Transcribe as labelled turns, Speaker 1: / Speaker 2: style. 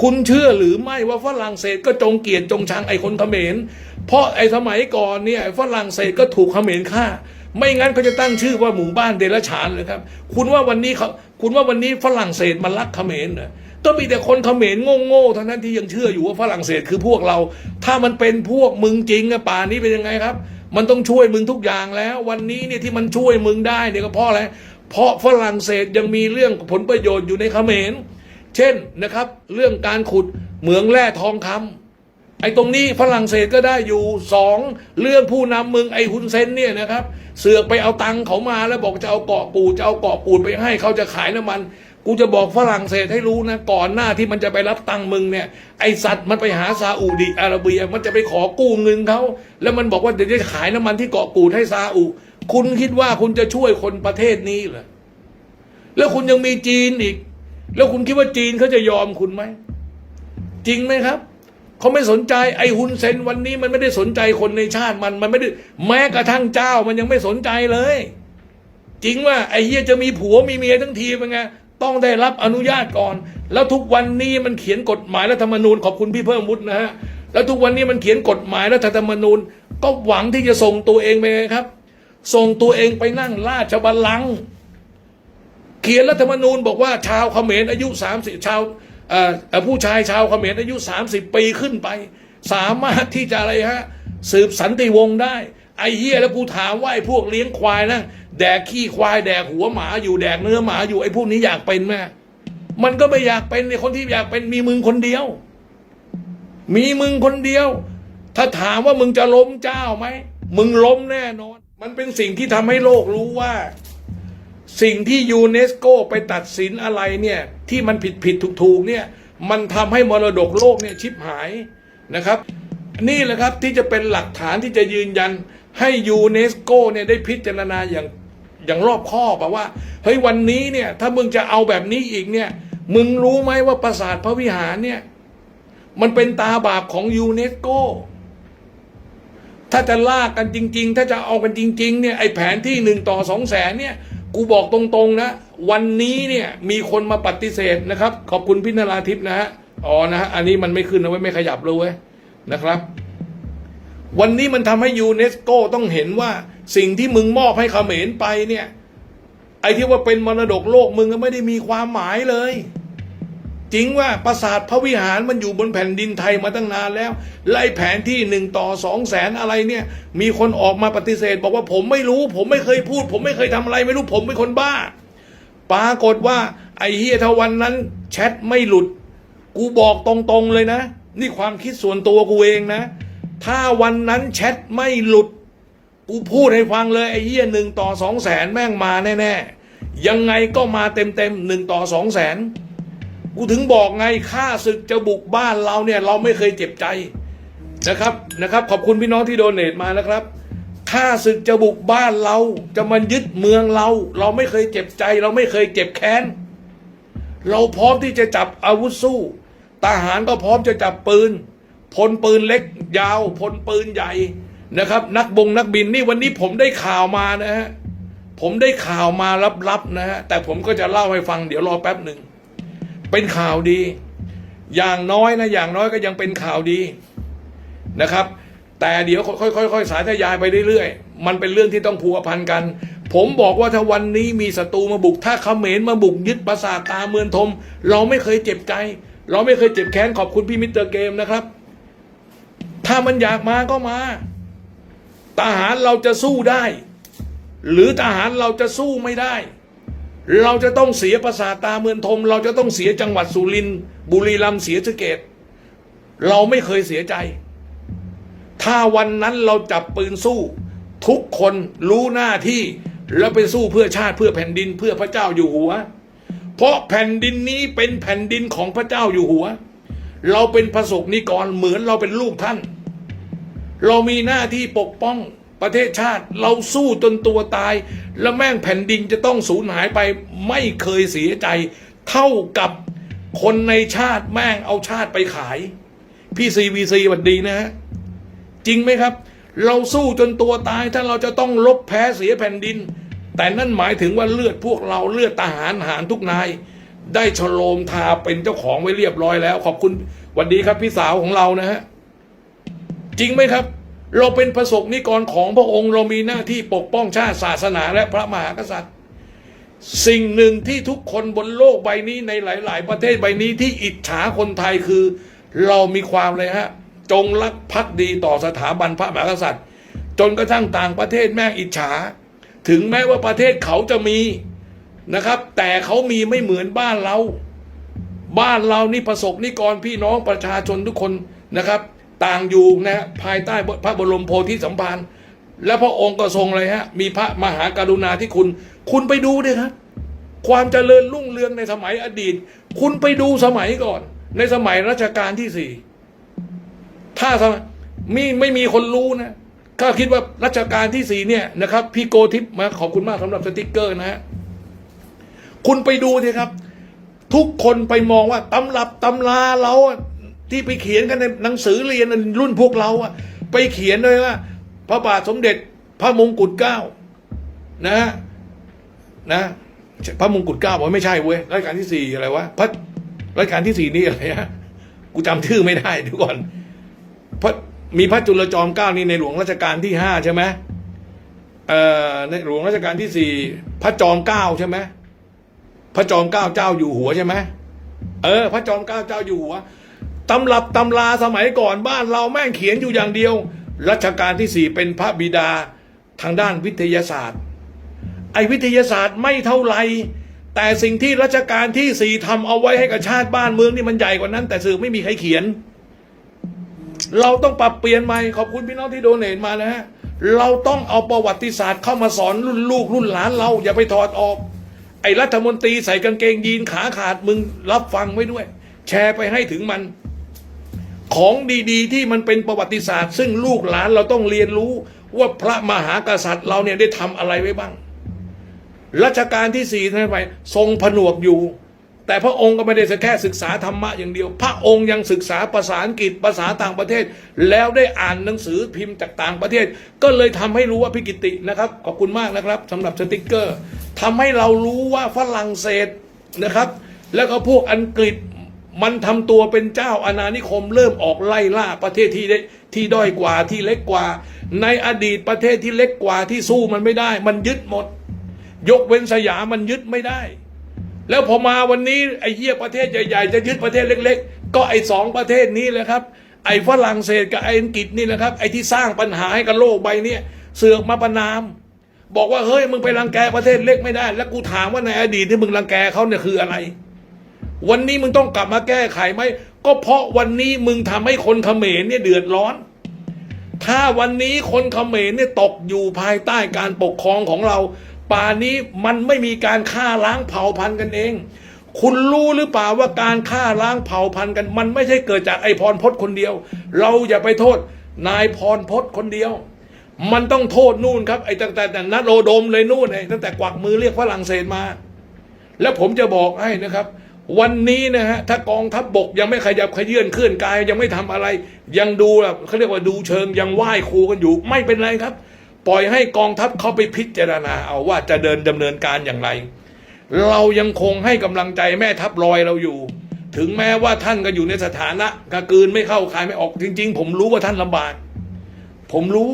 Speaker 1: คุณเชื่อหรือไม่ว่าฝรั่งเศสก็จงเกลียดจงชังไอ้คนเขมร เพราะไอ้สมัยก่อนเนี่ยฝรั่งเศสก็ถูกเขมรฆ่า ไม่งั้นเขาจะตั้งชื่อว่าหมู่บ้านเดรัจฉานเลยครับ คุณว่าวันนี้เขาคุณว่าวันนี้ฝรั่งเศสมันรักเขมรเหรอก็มีแต่คนเขมรโง่ๆเท่านั้นที่ยังเชื่ออยู่ว่าฝรั่งเศสคือพวกเรา ถ้ามันเป็นพวกมึงจริงอะป่านนี้เป็นยังไงครับ มันต้องช่วยมึงทุกอย่างแล้ว วันนี้เนี่ยที่มันช่วยมึงได้เนี่ยก็เพราะอะไรเพราะฝรั่งเศสยังมีเรื่องผลประโยชน์อยู่ในเขมร เช่นนะครับ เรื่องการขุดเหมืองแร่ทองคำไอ้ตรงนี้ฝรั่งเศสก็ได้อยู่สองเรื่องผู้นำมึงไอ้ฮุนเซนเนี่ยนะครับ เสือกไปเอาตังค์เขามาแล้วบอกจะเอาเกาะปูดจะเอาเกาะปูดไปให้เขาจะขายน้ำมันกูจะบอกฝรั่งเศสให้รู้นะ ก่อนหน้าที่มันจะไปรับตังค์มึงเนี่ย ไอสัตว์มันไปหาซาอุดิอาระเบีย มันจะไปขอกู้เงินเขาแล้วมันบอกว่าเดี๋ยวจะขายน้ำมันที่เกาะกูดให้ซาอุ คุณคิดว่าคุณจะช่วยคนประเทศนี้เหรอแล้วคุณยังมีจีนอีก แล้วคุณคิดว่าจีนเขาจะยอมคุณไหม จริงไหมครับ เขาไม่สนใจไอ้ฮุนเซนวันนี้มันไม่ได้สนใจคนในชาติมันมันไม่ได้แม้กระทั่งเจ้ามันยังไม่สนใจเลย จริงว่าไอ้เฮียจะมีผัวมีเมียทั้งทีเป็นไงต้องได้รับอนุญาตก่อน แล้วทุกวันนี้มันเขียนกฎหมายรัฐธรรมนูญขอบคุณพี่เพิ่มวุฒินะฮะแล้วทุกวันนี้มันเขียนกฎหมายรัฐธรรมนูญ ก็หวังที่จะส่งตัวเองไปไงครับ ส่งตัวเองไปนั่งราชบัลลังก์ เขียนรัฐธรรมนูญบอกว่าชาวเขมรอายุ 30 ชาวผู้ชายชาวเขมรอายุ 30 ปีขึ้นไป สามารถที่จะอะไรฮะสืบสันติวงศ์ได้ ไอ้เหี้ยแล้วกูถามว่าไอ้พวกเลี้ยงควายนะแดกขี้ควายแดกหัวหมาอยู่แดกเนื้อหมาอยู่ไอ้พวกนี้อยากเป็นไหมมันก็ไม่อยากเป็นในคนที่อยากเป็นมีมึงคนเดียว มีมึงคนเดียว ถ้าถามว่ามึงจะล้มเจ้าไหมมึงล้มแน่นอน มันเป็นสิ่งที่ทำให้โลกรู้ว่า สิ่งที่ยูเนสโกไปตัดสินอะไรเนี่ยที่มันผิดผิดถูกถูกเนี่ยมันทำให้มรดกโลกเนี่ยชิบหายนะครับ นี่แหละครับที่จะเป็นหลักฐานที่จะยืนยันให้ยูเนสโกเนี่ยได้พิจารณาอย่างอย่างรอบคอบอะว่าเฮ้ยวันนี้เนี่ยถ้ามึงจะเอาแบบนี้อีกเนี่ยมึงรู้ไหมว่าปราสาทพระวิหารเนี่ยมันเป็นตาบาปของยูเนสโก ถ้าจะลากกันจริง ๆ ถ้าจะเอากันจริง ๆ เนี่ยไอแผนที่หนึ่งต่อสองแสนเนี่ย กูบอกตรงๆนะ วันนี้เนี่ยมีคนมาปฏิเสธนะครับ ขอบคุณพินาราทิพย์นะฮะอ๋อนะฮะอันนี้มันไม่ขึ้นนะเว้ยไม่ขยับเลยเว้ยนะครับ วันนี้มันทำให้ยูเนสโกต้องเห็นว่าสิ่งที่มึงมอบให้เขมรไปเนี่ย ไอ้ที่ว่าเป็นมรดกโลกมึงก็ไม่ได้มีความหมายเลย จริงว่าปราสาทพระวิหารมันอยู่บนแผ่นดินไทยมาตั้งนานแล้วไล่แผนที่หนึ่งต่อสองแสนอะไรเนี่ย มีคนออกมาปฏิเสธ บอกว่าผมไม่รู้ ผมไม่เคยพูด ผมไม่เคยทำอะไร ไม่รู้ผมเป็นคนบ้า ปรากฏว่าไอ้เฮียถ้าวันนั้นแชทไม่หลุด กูบอกตรงๆเลยนะ นี่ความคิดส่วนตัวกูเองนะ ถ้าวันนั้นแชทไม่หลุด กูพูดให้ฟังเลยไอ้เฮียหนึ่งต่อสองแสนแม่งมาแน่ๆยังไงก็มาเต็มๆหนึ่งต่อสองแสน กูถึงบอกไงข้าศึกจะบุกบ้านเราเนี่ยเราไม่เคยเจ็บใจนะครับนะครับ ขอบคุณพี่น้องที่โดเนทมานะครับข้าศึกจะบุกบ้านเรา จะมันยึดเมืองเรา เราไม่เคยเจ็บใจ เราไม่เคยเจ็บแค้น เราพร้อมที่จะจับอาวุธสู้ทหารก็พร้อมจะจับปืนพลปืนเล็กยาวพลปืนใหญ่นะครับ นักบงนักบินนี่วันนี้ผมได้ข่าวมานะฮะผมได้ข่าวมาลับๆนะฮะแต่ผมก็จะเล่าให้ฟังเดี๋ยวรอแป๊บหนึ่ง เป็นข่าวดี อย่างน้อยนะอย่างน้อยก็ยังเป็นข่าวดีนะครับ แต่เดี๋ยวค่อยๆค่อยๆสายทยายไปเรื่อยๆ มันเป็นเรื่องที่ต้องพัวพันกัน ผมบอกว่าถ้าวันนี้มีศัตรูมาบุก ถ้าเขมรมาบุกยึดปราสาทตาเมืองทม เราไม่เคยเจ็บใจ เราไม่เคยเจ็บแค้นขอบคุณพี่มิสเตอร์เกมนะครับ ถ้ามันอยากมาก็มาทหารเราจะสู้ได้ หรือทหารเราจะสู้ไม่ได้ เราจะต้องเสียประสาตาเมืองทม เราจะต้องเสียจังหวัดสุรินทร์บุรีรัมย์เสียสเกต เราไม่เคยเสียใจ ถ้าวันนั้นเราจับปืนสู้ ทุกคนรู้หน้าที่แล้วไปสู้เพื่อชาติเพื่อแผ่นดินเพื่อพระเจ้าอยู่หัว เพราะแผ่นดินนี้เป็นแผ่นดินของพระเจ้าอยู่หัว เราเป็นประสบนิกรเหมือนเราเป็นลูกท่าน เรามีหน้าที่ปกป้อง ประเทศชาติเราสู้จนตัวตาย แล้วแม่งแผ่นดินจะต้องสูญหายไปไม่เคยเสียใจ เท่ากับคนในชาติแม่งเอาชาติไปขาย พี่ซีวีซีวันดีนะฮะ จริงไหมครับ เราสู้จนตัวตายถ้าเราจะต้องลบแพ้เสียแผ่นดิน แต่นั่นหมายถึงว่าเลือดพวกเราเลือดทหารหารทุกนาย ได้ฉโลมทาเป็นเจ้าของไว้เรียบร้อยแล้ว ขอบคุณวันดีครับพี่สาวของเรานะฮะ จริงไหมครับ เราเป็นประสบนิกรของพระองค์เรามีหน้าที่ปกป้องชาติศาสนาและพระมหากษัตริย์ สิ่งหนึ่งที่ทุกคนบนโลกใบนี้ในหลาย ๆ ประเทศใบนี้ที่อิจฉาคนไทยคือ เรามีความเลยฮะ จงรักภักดีต่อสถาบันพระมหากษัตริย์ จนกระทั่งต่างประเทศแม่งอิจฉา ถึงแม้ว่าประเทศเขาจะมีนะครับ แต่เขามีไม่เหมือนบ้านเรา บ้านเรานี่ประสบนิกรพี่น้องประชาชนทุกคนนะครับ ต่างอยู่นะฮะภายใต้พระบรมโพธิสัมภารและพระองค์ก็ทรงเลยฮะ มีพระมหากรุณาที่คุณ คุณไปดูดิครับ ความเจริญรุ่งเรืองในสมัยอดีต คุณไปดูสมัยก่อน ในสมัยรัชกาลที่สี่ถ้าสมัยมีไม่มีคนรู้นะถ้าคิดว่ารัชกาลที่สี่เนี่ยนะครับ พี่โกทิพย์มาขอบคุณมากสำหรับสติกเกอร์นะฮะคุณไปดูสิครับ ทุกคนไปมองว่าตำรับตำราเรา ที่ไปเขียนกันในหนังสือเรียนรุ่นพวกเราอะไปเขียนเลยว่า พระบาทสมเด็จพระมงกุฎเกล้านะฮะนะพระมงกุฎเกล้าบอกไม่ใช่เว้ยรัชกาลที่สี่อะไรวะพระรัชกาลที่สี่นี่อะไรฮะกูจำชื่อไม่ได้เดี๋ยวก่อนพระมีพระจุลจอมเกล้านี่ในหลวงรัชกาลที่ห้าใช่ไหมเอ่อในหลวงรัชกาลที่สี่พระจอมเกล้าใช่ไหมพระจอมเกล้าเจ้าอยู่หัวใช่ไหมเออ พระจอมเกล้าเจ้าอยู่หัว ตำรับตำราสมัยก่อนบ้านเราแม่งเขียนอยู่อย่างเดียว รัชกาลที่สี่เป็นพระบิดาทางด้านวิทยาศาสตร์ ไอ้วิทยาศาสตร์ไม่เท่าไหรแต่สิ่งที่รัชกาลที่สี่ทำเอาไว้ให้กับชาติบ้านเมืองนี่มันใหญ่กว่านั้น แต่สื่อไม่มีใครเขียน เราต้องปรับเปลี่ยนใหม่ขอบคุณพี่น้องที่โดเนทมานะฮะเราต้องเอาประวัติศาสตร์เข้ามาสอนรุ่นลูกรุ่นหลานเราอย่าไปถอดออก ไอ้รัฐมนตรีใส่กางเกงยีนขาขาดมึงรับฟังไว้ด้วย แชร์ไปให้ถึงมัน ของดีๆ ที่มันเป็นประวัติศาสตร์ ซึ่งลูกหลานเราต้องเรียนรู้ว่าพระมหากษัตริย์เราเนี่ยได้ทำอะไรไว้บ้าง รัชกาลที่สี่ท่านไปทรงผนวกอยู่ แต่พระองค์ก็ไม่ได้แค่ศึกษาธรรมะอย่างเดียว พระองค์ยังศึกษาภาษาอังกฤษภาษาต่างประเทศ แล้วได้อ่านหนังสือพิมพ์จากต่างประเทศ ก็เลยทำให้รู้ว่าพิกิตินะครับขอบคุณมากนะครับสำหรับสติกเกอร์ทำให้เรารู้ว่าฝรั่งเศสนะครับ แล้วก็พวกอังกฤษ มันทำตัวเป็นเจ้าอาณานิคมเริ่มออกไล่ล่าประเทศที่ได้ที่ด้อยกว่าที่เล็กกว่า ในอดีตประเทศที่เล็กกว่าที่สู้มันไม่ได้ มันยึดหมด ยกเว้นสยามมันยึดไม่ได้ แล้วพอมาวันนี้ไอ้เหี้ยประเทศใหญ่ๆ จะยึดประเทศเล็ก ๆ ก็ไอ้สองประเทศนี้เลยครับ ไอ้ฝรั่งเศสกับไอ้อังกฤษนี่แหละครับไอ้ที่สร้างปัญหาให้กับโลกใบเนี้ยเสือกมาประนาม บอกว่าเฮ้ยมึงไปรังแกประเทศเล็กไม่ได้ แล้วกูถามว่าในอดีตที่มึงรังแกเขาเนี่ยคืออะไร วันนี้มึงต้องกลับมาแก้ไขไหม ก็เพราะวันนี้มึงทำให้คนเขมรเนี่ยเดือดร้อน ถ้าวันนี้คนเขมรเนี่ยตกอยู่ภายใต้การปกครองของเรา ป่านนี้มันไม่มีการฆ่าล้างเผ่าพันธุ์กันเอง คุณรู้หรือเปล่าว่าการฆ่าล้างเผ่าพันธุ์กัน มันไม่ใช่เกิดจากไอพรพจน์คนเดียว เราอย่าไปโทษ นายพรพจน์คนเดียว มันต้องโทษนู่นครับไอ้ตั้งแต่แตนัดโรดมเลยนู่นไอตั้งแต่กวักมือเรียกฝรั่งเศสมา แล้วผมจะบอกให้นะครับ วันนี้นะฮะถ้ากองทัพบบกยังไม่ขยับขยื่นเคลื่อนกาย ยังไม่ทำอะไร ยังดูแบบเขาเรียกว่าดูเชิงยังไหว้ครูกันอยู่ ไม่เป็นไรครับ ปล่อยให้กองทัพเขาไปพิจารณาเอาว่าจะเดินดำเนินการอย่างไร เรายังคงให้กำลังใจแม่ทัพลอยเราอยู่ ถึงแม้ว่าท่านก็อยู่ในสถานะกระกืนไม่เข้าคายไม่ออกจริง ๆ ผมรู้ว่าท่านลำบาก ผมรู้